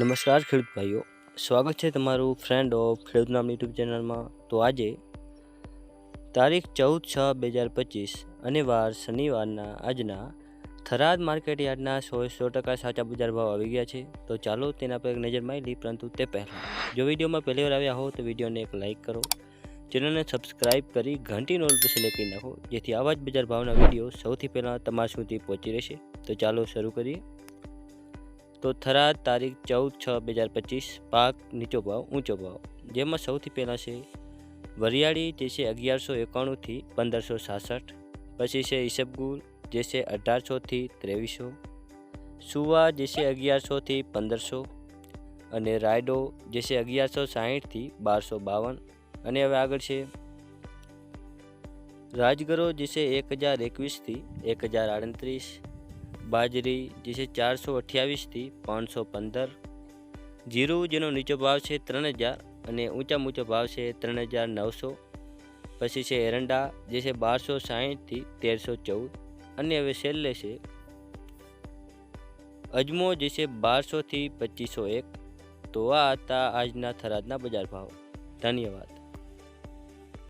નમસ્કાર ખેડૂત ભાઈઓ. સ્વાગત છે તમારું ફ્રેન્ડ ઓફ ખેડૂત નામ યુટ્યુબ ચેનલમાં તો આજે તારીખ ચૌદ છ બે હજાર પચીસ અને વાર શનિવારના આજના થરાદ માર્કેટ યાર્ડના સો સો ટકા સાચા બજાર ભાવ આવી ગયા છે. તો ચાલો તેના પર એક નજર મારી લઈ પરંતુ તે પહેલાં જો વિડીયોમાં પહેલી વાર આવ્યા હો, તો વિડીયોને એક લાઇક કરો. ચેનલને સબસ્ક્રાઇબ કરી ઘંટી નોલ પર સિલેક્ટ નાખો, જેથી આવા જ બજાર ભાવના વીડિયો સૌથી પહેલાં તમારા સુધી પહોંચી રહેશે. તો ચાલો શરૂ કરીએ. તો થરાદ તારીખ ચૌદ છ બે હજાર પચીસ, પાક નીચો ભાવ, ઊંચો ભાવ. જેમાં સૌથી પહેલાં છે વરિયાળી જે છે અગિયારસો એકાણુંથી પંદરસો સાસઠ, પછી છે ઈસબગુલ, જે છે અઢારસોથી ત્રેવીસો, સુવા, જે છે અગિયારસોથી પંદરસો, અને રાયડો, જે છે અગિયારસો સાહીઠથી બારસો બાવન, અને હવે આગળ છે રાજગરો, જે છે એક હજાર એકવીસથી એક હજાર આડત્રીસ બાજરી, જે છે ચારસો અઠ્યાવીસથી પાંચસો પંદર. જીરું, જેનો નીચો ભાવ છે ત્રણ હજાર અને ઊંચા ઊંચો ભાવ છે ત્રણ હજાર નવસો. પછી છે એરંડા, જે છે બારસો સાહીઠથી તેરસો ચૌદ. અને હવે છેલ્લે છે અજમો, જે છે બારસોથી પચીસો એક. તો આ હતા આજના થરાદના બજાર ભાવ. ધન્યવાદ.